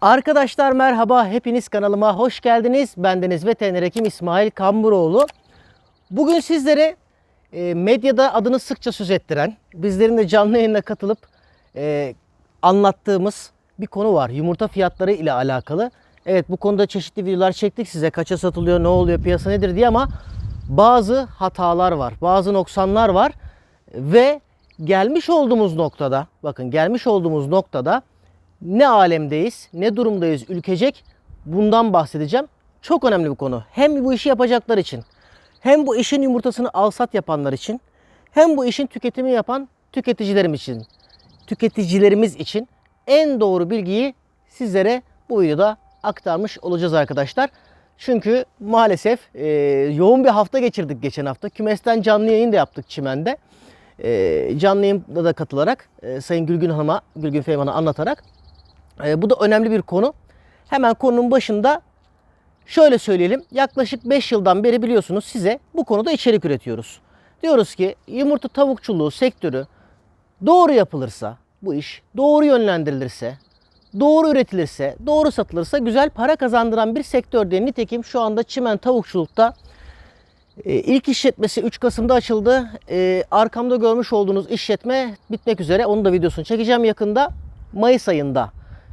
Arkadaşlar merhaba, hepiniz kanalıma hoş geldiniz. Bendeniz veteriner hekim İsmail Kamburoğlu. Bugün sizlere e, medyada adını sıkça söz ettiren, bizlerin de canlı yayına katılıp e, anlattığımız bir konu var. Yumurta fiyatları ile alakalı. Evet bu konuda çeşitli videolar çektik size. Kaça satılıyor, ne oluyor, piyasa nedir diye ama bazı hatalar var, bazı noksanlar var ve gelmiş olduğumuz noktada, bakın gelmiş olduğumuz noktada ne alemdeyiz, ne durumdayız ülkecek bundan bahsedeceğim. Çok önemli bir konu. Hem bu işi yapacaklar için, hem bu işin yumurtasını alsat yapanlar için, hem bu işin tüketimi yapan tüketicilerimiz için, tüketicilerimiz için en doğru bilgiyi sizlere bu videoda aktarmış olacağız arkadaşlar. Çünkü maalesef e, yoğun bir hafta geçirdik geçen hafta. Kümesten canlı yayın da yaptık Çimen'de. E, canlı yayında da katılarak e, Sayın Gülgün Hanım'a, Gülgün Feyman'a anlatarak e, bu da önemli bir konu. Hemen konunun başında şöyle söyleyelim. Yaklaşık 5 yıldan beri biliyorsunuz size bu konuda içerik üretiyoruz. Diyoruz ki yumurta tavukçuluğu sektörü doğru yapılırsa, bu iş doğru yönlendirilirse, doğru üretilirse, doğru satılırsa güzel para kazandıran bir sektör diye. Nitekim şu anda çimen tavukçulukta ilk işletmesi 3 Kasım'da açıldı. E, arkamda görmüş olduğunuz işletme bitmek üzere. Onun da videosunu çekeceğim yakında. Mayıs ayında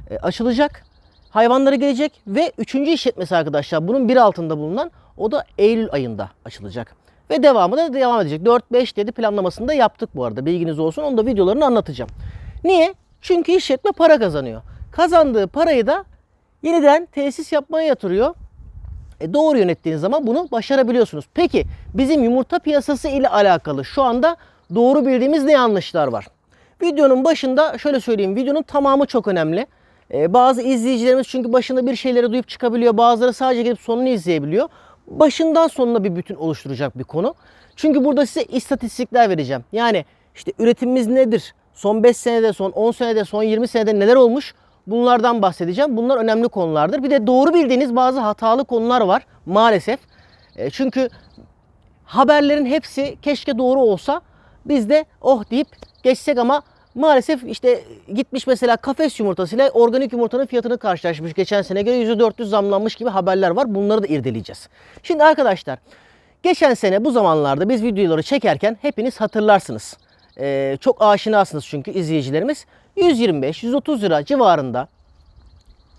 e, açılacak. Hayvanları gelecek ve 3. işletmesi arkadaşlar bunun bir altında bulunan o da Eylül ayında açılacak. Ve devamı da devam edecek. 4-5 dedi planlamasını da yaptık bu arada. Bilginiz olsun. Onu da videolarını anlatacağım. Niye? Çünkü işletme para kazanıyor. Kazandığı parayı da yeniden tesis yapmaya yatırıyor. E doğru yönettiğiniz zaman bunu başarabiliyorsunuz. Peki bizim yumurta piyasası ile alakalı şu anda doğru bildiğimiz ne yanlışlar var? Videonun başında şöyle söyleyeyim. Videonun tamamı çok önemli. Ee, bazı izleyicilerimiz çünkü başında bir şeyleri duyup çıkabiliyor. Bazıları sadece gelip sonunu izleyebiliyor. Başından sonuna bir bütün oluşturacak bir konu. Çünkü burada size istatistikler vereceğim. Yani işte üretimimiz nedir? Son 5 senede, son 10 senede, son 20 senede neler olmuş? Bunlardan bahsedeceğim. Bunlar önemli konulardır. Bir de doğru bildiğiniz bazı hatalı konular var maalesef. E, çünkü haberlerin hepsi keşke doğru olsa biz de oh deyip geçsek ama maalesef işte gitmiş mesela kafes yumurtasıyla organik yumurtanın fiyatını karşılaşmış. Geçen sene göre %400 zamlanmış gibi haberler var. Bunları da irdeleyeceğiz. Şimdi arkadaşlar geçen sene bu zamanlarda biz videoları çekerken hepiniz hatırlarsınız. Ee, çok aşinasınız çünkü izleyicilerimiz. 125-130 lira civarında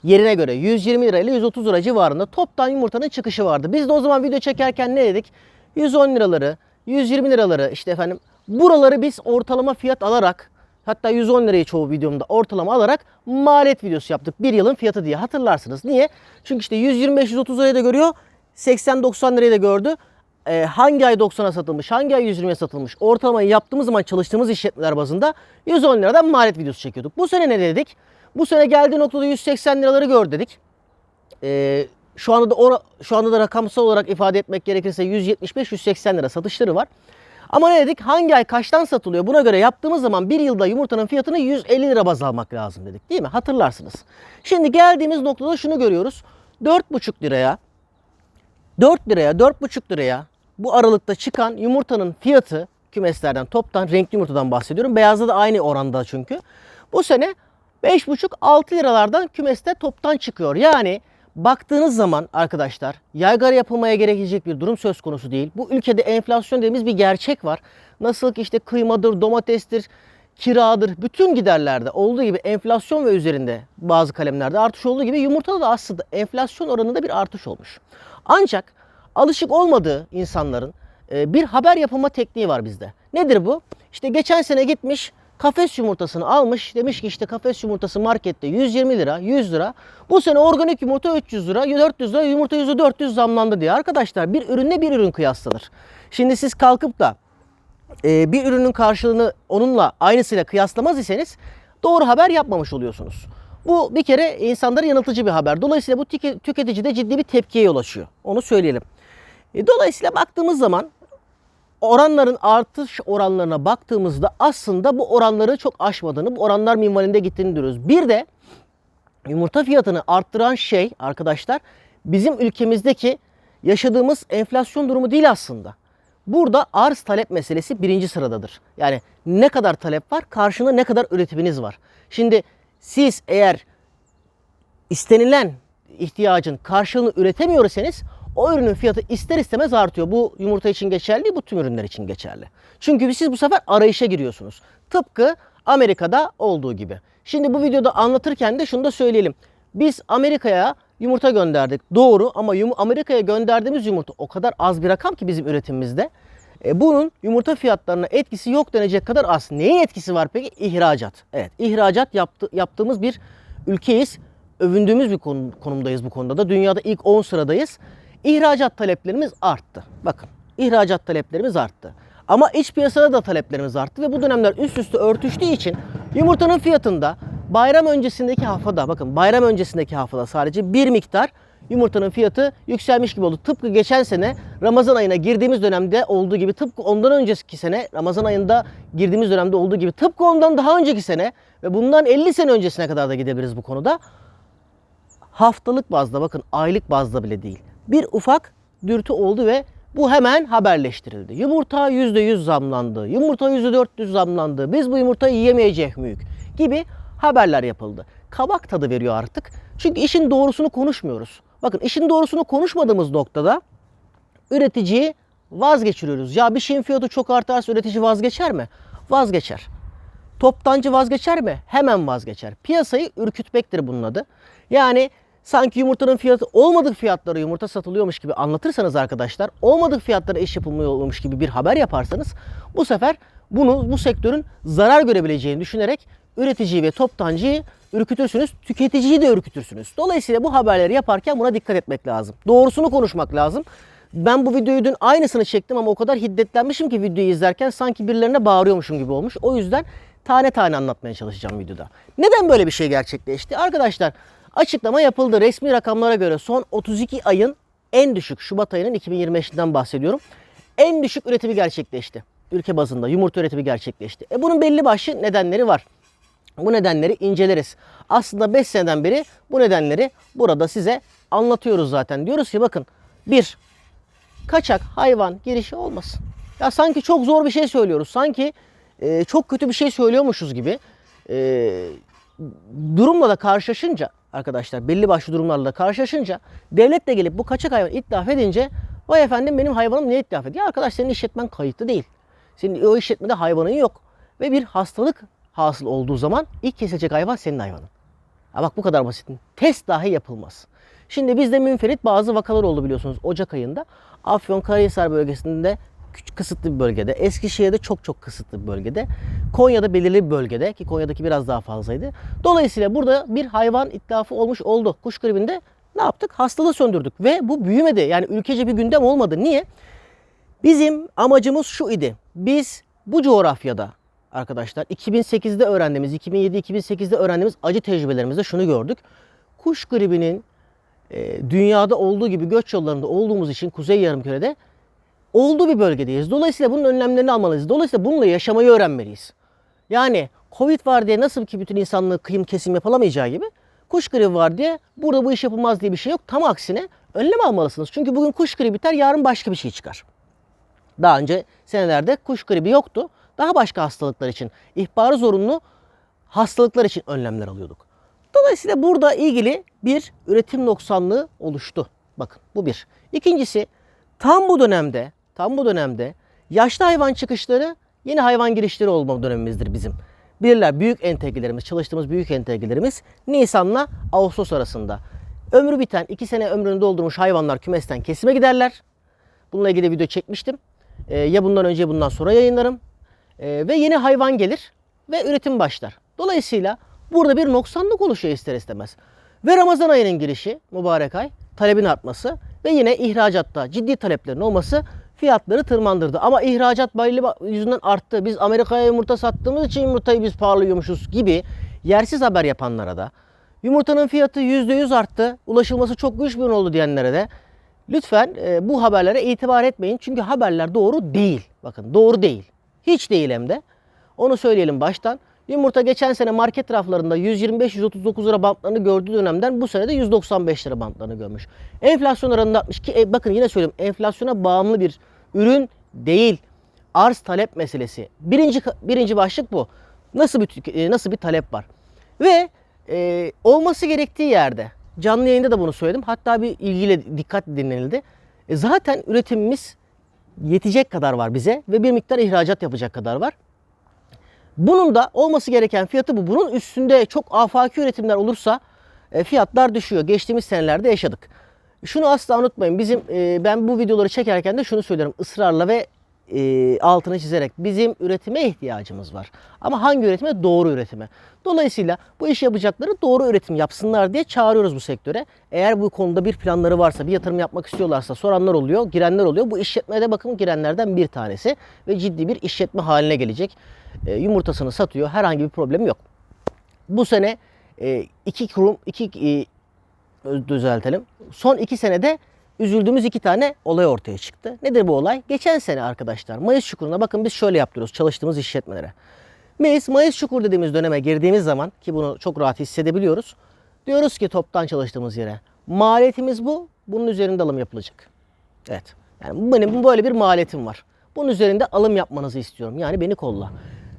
yerine göre 120 lira ile 130 lira civarında toptan yumurtanın çıkışı vardı. Biz de o zaman video çekerken ne dedik? 110 liraları, 120 liraları işte efendim buraları biz ortalama fiyat alarak hatta 110 lirayı çoğu videomda ortalama alarak maliyet videosu yaptık. Bir yılın fiyatı diye hatırlarsınız. Niye? Çünkü işte 125-130 lirayı da görüyor. 80-90 lirayı da gördü. Ee, hangi ay 90'a satılmış, hangi ay 120'ye satılmış ortalamayı yaptığımız zaman çalıştığımız işletmeler bazında 110 liradan maliyet videosu çekiyorduk. Bu sene ne dedik? Bu sene geldiği noktada 180 liraları gör dedik. Ee, şu anda da ora- şu anda da rakamsal olarak ifade etmek gerekirse 175-180 lira satışları var. Ama ne dedik? Hangi ay kaçtan satılıyor? Buna göre yaptığımız zaman bir yılda yumurtanın fiyatını 150 lira baz almak lazım dedik. Değil mi? Hatırlarsınız. Şimdi geldiğimiz noktada şunu görüyoruz. 4,5 liraya 4 liraya 4,5 liraya bu aralıkta çıkan yumurtanın fiyatı kümeslerden toptan renkli yumurtadan bahsediyorum. Beyazda da aynı oranda çünkü. Bu sene 5,5-6 liralardan kümeste toptan çıkıyor. Yani baktığınız zaman arkadaşlar yaygara yapılmaya gerekecek bir durum söz konusu değil. Bu ülkede enflasyon dediğimiz bir gerçek var. Nasıl ki işte kıymadır, domatestir, kiradır, bütün giderlerde olduğu gibi enflasyon ve üzerinde bazı kalemlerde artış olduğu gibi yumurtada da aslında enflasyon oranında bir artış olmuş. Ancak alışık olmadığı insanların e, bir haber yapılma tekniği var bizde. Nedir bu? İşte geçen sene gitmiş kafes yumurtasını almış. Demiş ki işte kafes yumurtası markette 120 lira, 100 lira. Bu sene organik yumurta 300 lira, 400 lira, yumurta %400 zamlandı diye. Arkadaşlar bir ürünle bir ürün kıyaslanır. Şimdi siz kalkıp da e, bir ürünün karşılığını onunla aynısıyla kıyaslamaz iseniz doğru haber yapmamış oluyorsunuz. Bu bir kere insanları yanıltıcı bir haber. Dolayısıyla bu tüke- tüketicide ciddi bir tepkiye yol açıyor. Onu söyleyelim. E, dolayısıyla baktığımız zaman oranların artış oranlarına baktığımızda aslında bu oranları çok aşmadığını, bu oranlar minvalinde gittiğini görüyoruz. Bir de yumurta fiyatını arttıran şey arkadaşlar bizim ülkemizdeki yaşadığımız enflasyon durumu değil aslında. Burada arz talep meselesi birinci sıradadır. Yani ne kadar talep var, karşında ne kadar üretiminiz var. Şimdi siz eğer istenilen ihtiyacın karşılığını üretemiyorsanız o ürünün fiyatı ister istemez artıyor. Bu yumurta için geçerli, bu tüm ürünler için geçerli. Çünkü siz bu sefer arayışa giriyorsunuz. Tıpkı Amerika'da olduğu gibi. Şimdi bu videoda anlatırken de şunu da söyleyelim. Biz Amerika'ya yumurta gönderdik. Doğru ama Amerika'ya gönderdiğimiz yumurta o kadar az bir rakam ki bizim üretimimizde. E, bunun yumurta fiyatlarına etkisi yok denecek kadar az. Neye etkisi var peki? İhracat. Evet, ihracat yaptı, yaptığımız bir ülkeyiz. Övündüğümüz bir konum- konumdayız bu konuda da. Dünyada ilk 10 sıradayız. İhracat taleplerimiz arttı. Bakın, ihracat taleplerimiz arttı. Ama iç piyasada da taleplerimiz arttı ve bu dönemler üst üste örtüştüğü için yumurtanın fiyatında bayram öncesindeki haftada, bakın bayram öncesindeki haftada sadece bir miktar yumurtanın fiyatı yükselmiş gibi oldu. Tıpkı geçen sene Ramazan ayına girdiğimiz dönemde olduğu gibi tıpkı ondan önceki sene Ramazan ayında girdiğimiz dönemde olduğu gibi tıpkı ondan daha önceki sene ve bundan 50 sene öncesine kadar da gidebiliriz bu konuda. Haftalık bazda bakın aylık bazda bile değil. Bir ufak dürtü oldu ve bu hemen haberleştirildi. Yumurta %100 zamlandı. Yumurta %400 zamlandı. Biz bu yumurtayı yiyemeyecek miyiz? Gibi haberler yapıldı. Kabak tadı veriyor artık. Çünkü işin doğrusunu konuşmuyoruz. Bakın işin doğrusunu konuşmadığımız noktada üreticiyi vazgeçiriyoruz. Ya bir şeyin fiyatı çok artarsa üretici vazgeçer mi? Vazgeçer. Toptancı vazgeçer mi? Hemen vazgeçer. Piyasayı ürkütmektir bunun adı. Yani sanki yumurtanın fiyatı olmadık fiyatlara yumurta satılıyormuş gibi anlatırsanız arkadaşlar, olmadık fiyatlara iş yapılmıyormuş gibi bir haber yaparsanız bu sefer bunu bu sektörün zarar görebileceğini düşünerek üreticiyi ve toptancıyı ürkütürsünüz, tüketiciyi de ürkütürsünüz. Dolayısıyla bu haberleri yaparken buna dikkat etmek lazım. Doğrusunu konuşmak lazım. Ben bu videoyu dün aynısını çektim ama o kadar hiddetlenmişim ki videoyu izlerken sanki birilerine bağırıyormuşum gibi olmuş. O yüzden tane tane anlatmaya çalışacağım videoda. Neden böyle bir şey gerçekleşti? Arkadaşlar açıklama yapıldı. Resmi rakamlara göre son 32 ayın en düşük Şubat ayının 2025'inden bahsediyorum. En düşük üretimi gerçekleşti. Ülke bazında yumurta üretimi gerçekleşti. E bunun belli başlı nedenleri var. Bu nedenleri inceleriz. Aslında 5 seneden beri bu nedenleri burada size anlatıyoruz zaten. Diyoruz ki bakın bir kaçak hayvan girişi olmasın. Ya sanki çok zor bir şey söylüyoruz. Sanki e, çok kötü bir şey söylüyormuşuz gibi. E, durumla da karşılaşınca arkadaşlar belli başlı durumlarla karşılaşınca devlet de gelip bu kaçak hayvan ithaf edince vay efendim benim hayvanım niye ithaf ediyor? Arkadaş senin işletmen kayıtlı değil. Senin o işletmede hayvanın yok. Ve bir hastalık hasıl olduğu zaman ilk kesilecek hayvan senin hayvanın. Ha bak bu kadar basit. Test dahi yapılmaz. Şimdi bizde münferit bazı vakalar oldu biliyorsunuz Ocak ayında. Afyonkarahisar bölgesinde küçük kısıtlı bir bölgede, Eskişehir'de çok çok kısıtlı bir bölgede, Konya'da belirli bir bölgede ki Konya'daki biraz daha fazlaydı. Dolayısıyla burada bir hayvan itlafı olmuş oldu. Kuş gribinde ne yaptık? Hastalığı söndürdük ve bu büyümedi. Yani ülkece bir gündem olmadı. Niye? Bizim amacımız şu idi. Biz bu coğrafyada arkadaşlar 2008'de öğrendiğimiz, 2007-2008'de öğrendiğimiz acı tecrübelerimizde şunu gördük. Kuş gribinin e, dünyada olduğu gibi göç yollarında olduğumuz için Kuzey Yarımküre'de olduğu bir bölgedeyiz. Dolayısıyla bunun önlemlerini almalıyız. Dolayısıyla bununla yaşamayı öğrenmeliyiz. Yani Covid var diye nasıl ki bütün insanlığı kıyım kesim yapılamayacağı gibi kuş gribi var diye burada bu iş yapılmaz diye bir şey yok. Tam aksine önlem almalısınız. Çünkü bugün kuş gribi biter yarın başka bir şey çıkar. Daha önce senelerde kuş gribi yoktu. Daha başka hastalıklar için, ihbarı zorunlu hastalıklar için önlemler alıyorduk. Dolayısıyla burada ilgili bir üretim noksanlığı oluştu. Bakın bu bir. İkincisi tam bu dönemde, tam bu dönemde yaşlı hayvan çıkışları yeni hayvan girişleri olma dönemimizdir bizim. Bilirler büyük entegrelerimiz, çalıştığımız büyük entegrelerimiz Nisan'la Ağustos arasında. Ömrü biten, 2 sene ömrünü doldurmuş hayvanlar kümesten kesime giderler. Bununla ilgili video çekmiştim. Ee, ya bundan önce bundan sonra yayınlarım. Ee, ve yeni hayvan gelir ve üretim başlar. Dolayısıyla burada bir noksanlık oluşuyor ister istemez. Ve Ramazan ayının girişi, mübarek ay, talebin artması ve yine ihracatta ciddi taleplerin olması fiyatları tırmandırdı. Ama ihracat belli ba- yüzünden arttı. Biz Amerika'ya yumurta sattığımız için yumurtayı biz pahalıyormuşuz gibi yersiz haber yapanlara da yumurtanın fiyatı %100 arttı, ulaşılması çok güç bir oldu diyenlere de lütfen e, bu haberlere itibar etmeyin. Çünkü haberler doğru değil. Bakın doğru değil. Hiç değil hem de. Onu söyleyelim baştan. Yumurta geçen sene market raflarında 125-139 lira bantlarını gördüğü dönemden bu sene de 195 lira bantlarını görmüş. Enflasyon oranında artmış ki e, bakın yine söyleyeyim enflasyona bağımlı bir ürün değil. Arz talep meselesi. Birinci birinci başlık bu. Nasıl bir e, nasıl bir talep var? Ve e, olması gerektiği yerde. Canlı yayında da bunu söyledim. Hatta bir ilgiyle dikkat dinlenildi. E, zaten üretimimiz yetecek kadar var bize ve bir miktar ihracat yapacak kadar var. Bunun da olması gereken fiyatı bu. Bunun üstünde çok afaki üretimler olursa e, fiyatlar düşüyor. Geçtiğimiz senelerde yaşadık. Şunu asla unutmayın. Bizim e, ben bu videoları çekerken de şunu söylüyorum ısrarla ve e, altını çizerek bizim üretime ihtiyacımız var. Ama hangi üretime? Doğru üretime. Dolayısıyla bu işi yapacakları doğru üretim yapsınlar diye çağırıyoruz bu sektöre. Eğer bu konuda bir planları varsa, bir yatırım yapmak istiyorlarsa soranlar oluyor, girenler oluyor. Bu işletmeye de bakın girenlerden bir tanesi ve ciddi bir işletme haline gelecek. E, yumurtasını satıyor. Herhangi bir problem yok. Bu sene e, iki kurum, iki e, düzeltelim. Son iki senede üzüldüğümüz iki tane olay ortaya çıktı. Nedir bu olay? Geçen sene arkadaşlar Mayıs çukuruna bakın biz şöyle yaptırıyoruz çalıştığımız işletmelere. Biz Mayıs çukur dediğimiz döneme girdiğimiz zaman ki bunu çok rahat hissedebiliyoruz. Diyoruz ki toptan çalıştığımız yere maliyetimiz bu. Bunun üzerinde alım yapılacak. Evet. Yani benim böyle bir maliyetim var. Bunun üzerinde alım yapmanızı istiyorum. Yani beni kolla.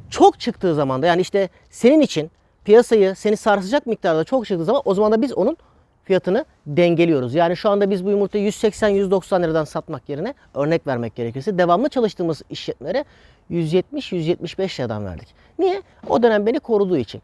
Çok çıktığı zaman da yani işte senin için piyasayı seni sarsacak miktarda çok çıktığı zaman o zaman da biz onun fiyatını dengeliyoruz. Yani şu anda biz bu yumurtayı 180-190 liradan satmak yerine örnek vermek gerekirse devamlı çalıştığımız işletmelere 170-175 liradan verdik. Niye? O dönem beni koruduğu için.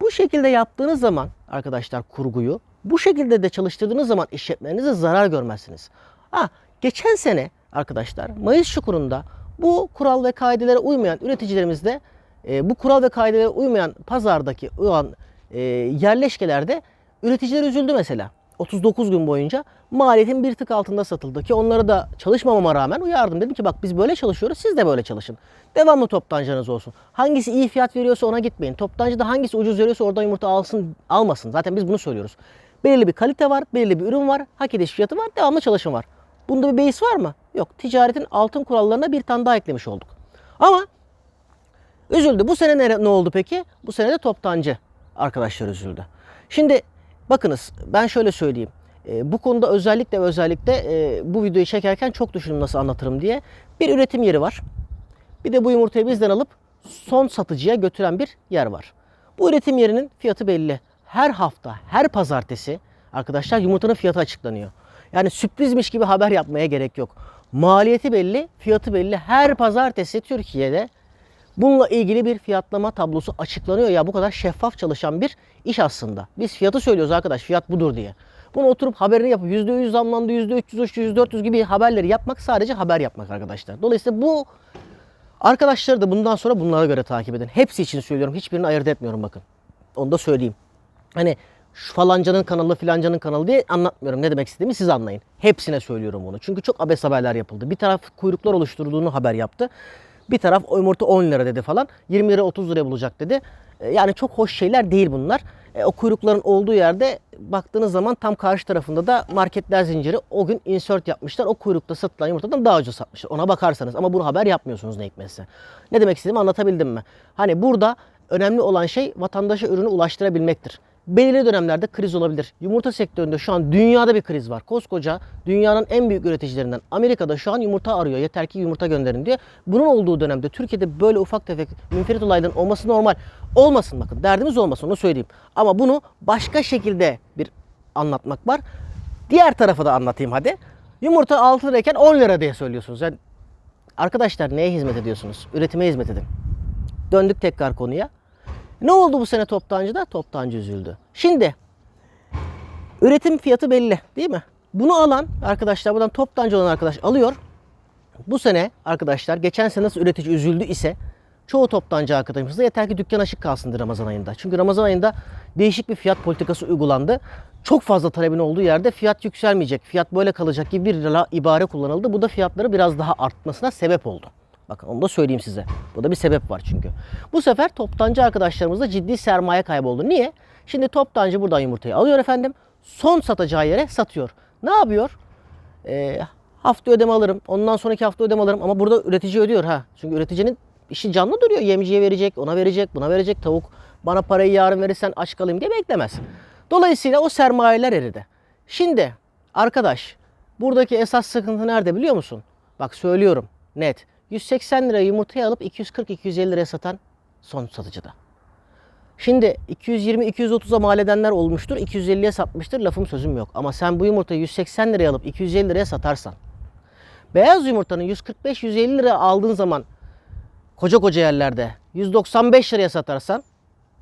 Bu şekilde yaptığınız zaman arkadaşlar kurguyu bu şekilde de çalıştırdığınız zaman işletmelerinize zarar görmezsiniz. Ha, geçen sene arkadaşlar Mayıs çukurunda bu kural ve kaidelere uymayan üreticilerimizde e, bu kural ve kaidelere uymayan pazardaki uyan e, yerleşkelerde üreticiler üzüldü mesela. 39 gün boyunca maliyetin bir tık altında satıldı ki onları da çalışmamama rağmen uyardım. Dedim ki bak biz böyle çalışıyoruz siz de böyle çalışın. Devamlı toptancınız olsun. Hangisi iyi fiyat veriyorsa ona gitmeyin. Toptancı da hangisi ucuz veriyorsa oradan yumurta alsın almasın. Zaten biz bunu söylüyoruz. Belirli bir kalite var, belirli bir ürün var, hak ediş fiyatı var, devamlı çalışım var. Bunda bir beis var mı? Yok. Ticaretin altın kurallarına bir tane daha eklemiş olduk. Ama Üzüldü. Bu sene ne, ne oldu peki? Bu sene de toptancı arkadaşlar üzüldü. Şimdi bakınız ben şöyle söyleyeyim. E, bu konuda özellikle ve özellikle e, bu videoyu çekerken çok düşündüm nasıl anlatırım diye. Bir üretim yeri var. Bir de bu yumurtayı bizden alıp son satıcıya götüren bir yer var. Bu üretim yerinin fiyatı belli. Her hafta, her pazartesi arkadaşlar yumurtanın fiyatı açıklanıyor. Yani sürprizmiş gibi haber yapmaya gerek yok. Maliyeti belli, fiyatı belli. Her pazartesi Türkiye'de Bununla ilgili bir fiyatlama tablosu açıklanıyor ya bu kadar şeffaf çalışan bir iş aslında. Biz fiyatı söylüyoruz arkadaş fiyat budur diye. Bunu oturup haberini yapıp %100 zamlandı, %300, %400 gibi haberleri yapmak sadece haber yapmak arkadaşlar. Dolayısıyla bu arkadaşları da bundan sonra bunlara göre takip edin. Hepsi için söylüyorum. Hiçbirini ayırt etmiyorum bakın. Onu da söyleyeyim. Hani şu falancanın kanalı filancanın kanalı diye anlatmıyorum. Ne demek istediğimi siz anlayın. Hepsine söylüyorum bunu. Çünkü çok abes haberler yapıldı. Bir taraf kuyruklar oluşturduğunu haber yaptı. Bir taraf o yumurta 10 lira dedi falan. 20 lira 30 liraya bulacak dedi. E, Yani çok hoş şeyler değil bunlar. E, o kuyrukların olduğu yerde baktığınız zaman tam karşı tarafında da marketler zinciri o gün insert yapmışlar. O kuyrukta satılan yumurtadan daha ucuz satmışlar. Ona bakarsanız ama bunu haber yapmıyorsunuz ne hikmetse. Ne demek istediğimi anlatabildim mi? Hani burada önemli olan şey vatandaşa ürünü ulaştırabilmektir. Belirli dönemlerde kriz olabilir. Yumurta sektöründe şu an dünyada bir kriz var. Koskoca dünyanın en büyük üreticilerinden Amerika'da şu an yumurta arıyor. Yeter ki yumurta gönderin diye. Bunun olduğu dönemde Türkiye'de böyle ufak tefek münferit olayların olması normal. Olmasın bakın. Derdimiz olmasın onu söyleyeyim. Ama bunu başka şekilde bir anlatmak var. Diğer tarafa da anlatayım hadi. Yumurta 6 lirayken 10 lira diye söylüyorsunuz. Yani arkadaşlar neye hizmet ediyorsunuz? Üretime hizmet edin. Döndük tekrar konuya. Ne oldu bu sene toptancıda? Toptancı üzüldü. Şimdi üretim fiyatı belli değil mi? Bunu alan arkadaşlar buradan toptancı olan arkadaş alıyor. Bu sene arkadaşlar geçen sene nasıl üretici üzüldü ise çoğu toptancı arkadaşımız da yeter ki dükkan açık kalsındı Ramazan ayında. Çünkü Ramazan ayında değişik bir fiyat politikası uygulandı. Çok fazla talebin olduğu yerde fiyat yükselmeyecek, fiyat böyle kalacak gibi bir ibare kullanıldı. Bu da fiyatları biraz daha artmasına sebep oldu. Bakın onu da söyleyeyim size. Bu da bir sebep var çünkü. Bu sefer toptancı arkadaşlarımızda ciddi sermaye kaybı oldu. Niye? Şimdi toptancı buradan yumurtayı alıyor efendim. Son satacağı yere satıyor. Ne yapıyor? Ee, hafta ödeme alırım. Ondan sonraki hafta ödeme alırım. Ama burada üretici ödüyor ha. Çünkü üreticinin işi canlı duruyor. Yemciye verecek, ona verecek, buna verecek. Tavuk bana parayı yarın verirsen aç kalayım diye beklemez. Dolayısıyla o sermayeler eridi. Şimdi arkadaş buradaki esas sıkıntı nerede biliyor musun? Bak söylüyorum net. 180 lira yumurtayı alıp 240-250 liraya satan son satıcıda. Şimdi 220-230'a mal edenler olmuştur. 250'ye satmıştır. Lafım sözüm yok. Ama sen bu yumurtayı 180 liraya alıp 250 liraya satarsan beyaz yumurtanın 145-150 liraya aldığın zaman koca koca yerlerde 195 liraya satarsan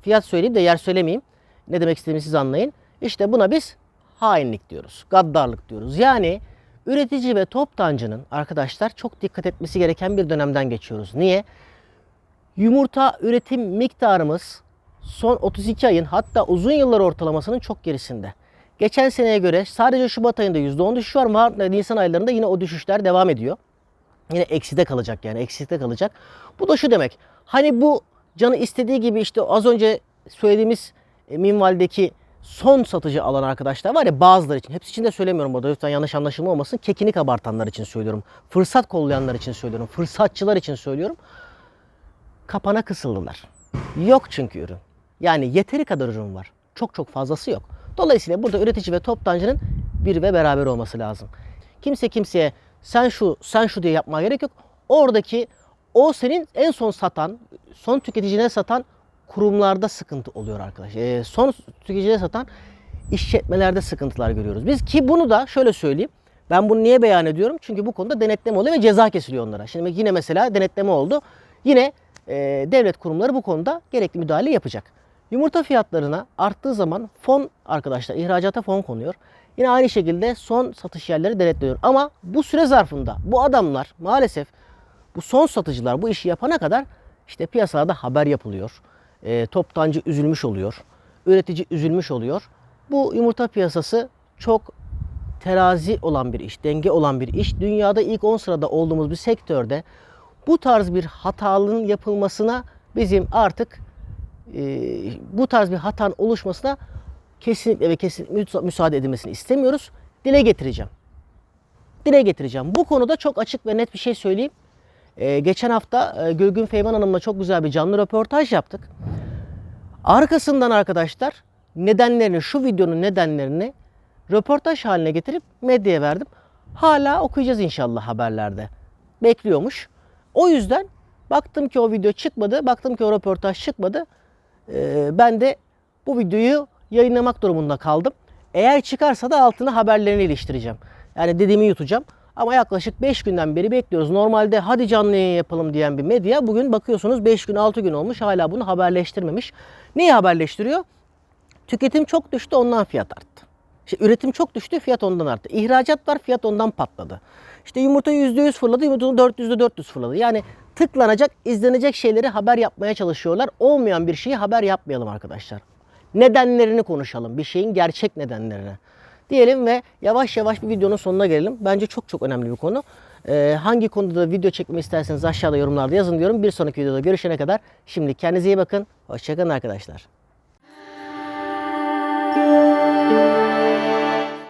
fiyat söyleyeyim de yer söylemeyeyim. Ne demek istediğimi siz anlayın. İşte buna biz hainlik diyoruz. Gaddarlık diyoruz. Yani üretici ve toptancının arkadaşlar çok dikkat etmesi gereken bir dönemden geçiyoruz. Niye? Yumurta üretim miktarımız son 32 ayın hatta uzun yıllar ortalamasının çok gerisinde. Geçen seneye göre sadece Şubat ayında %10 düşüş var. Mart ve Nisan aylarında yine o düşüşler devam ediyor. Yine ekside kalacak yani eksikte kalacak. Bu da şu demek. Hani bu canı istediği gibi işte az önce söylediğimiz e, minvaldeki son satıcı alan arkadaşlar var ya bazıları için. Hepsi için de söylemiyorum burada lütfen yanlış anlaşılma olmasın. Kekini kabartanlar için söylüyorum. Fırsat kollayanlar için söylüyorum. Fırsatçılar için söylüyorum. Kapana kısıldılar. Yok çünkü ürün. Yani yeteri kadar ürün var. Çok çok fazlası yok. Dolayısıyla burada üretici ve toptancının bir ve beraber olması lazım. Kimse kimseye sen şu sen şu diye yapmaya gerek yok. Oradaki o senin en son satan, son tüketicine satan kurumlarda sıkıntı oluyor arkadaş. Ee, son tüketicine satan işletmelerde sıkıntılar görüyoruz. Biz ki bunu da şöyle söyleyeyim. Ben bunu niye beyan ediyorum? Çünkü bu konuda denetleme oluyor ve ceza kesiliyor onlara. Şimdi yine mesela denetleme oldu. Yine e, devlet kurumları bu konuda gerekli müdahale yapacak. Yumurta fiyatlarına arttığı zaman fon arkadaşlar ihracata fon konuyor. Yine aynı şekilde son satış yerleri denetleniyor. Ama bu süre zarfında bu adamlar maalesef bu son satıcılar bu işi yapana kadar işte piyasada haber yapılıyor. E, toptancı üzülmüş oluyor. Üretici üzülmüş oluyor. Bu yumurta piyasası çok terazi olan bir iş, denge olan bir iş. Dünyada ilk 10 sırada olduğumuz bir sektörde bu tarz bir hatalının yapılmasına bizim artık e, bu tarz bir hatanın oluşmasına kesinlikle ve kesinlikle müsa- müsaade edilmesini istemiyoruz. Dile getireceğim. Dile getireceğim. Bu konuda çok açık ve net bir şey söyleyeyim. E, geçen hafta e, Gülgün Feyman Hanım'la çok güzel bir canlı röportaj yaptık. Arkasından arkadaşlar nedenlerini, şu videonun nedenlerini röportaj haline getirip medyaya verdim. Hala okuyacağız inşallah haberlerde. Bekliyormuş. O yüzden baktım ki o video çıkmadı, baktım ki o röportaj çıkmadı. Ee, ben de bu videoyu yayınlamak durumunda kaldım. Eğer çıkarsa da altına haberlerini iliştireceğim. Yani dediğimi yutacağım. Ama yaklaşık 5 günden beri bekliyoruz. Normalde hadi canlı yayın yapalım diyen bir medya bugün bakıyorsunuz 5 gün 6 gün olmuş hala bunu haberleştirmemiş. Neyi haberleştiriyor? Tüketim çok düştü ondan fiyat arttı. İşte üretim çok düştü fiyat ondan arttı. İhracat var fiyat ondan patladı. İşte yumurta %100 fırladı 400'de 400 fırladı. Yani tıklanacak, izlenecek şeyleri haber yapmaya çalışıyorlar. Olmayan bir şeyi haber yapmayalım arkadaşlar. Nedenlerini konuşalım. Bir şeyin gerçek nedenlerini. Diyelim ve yavaş yavaş bir videonun sonuna gelelim. Bence çok çok önemli bir konu. Ee, hangi konuda da video çekmemi isterseniz aşağıda yorumlarda yazın diyorum. Bir sonraki videoda görüşene kadar şimdi kendinize iyi bakın. Hoşçakalın arkadaşlar.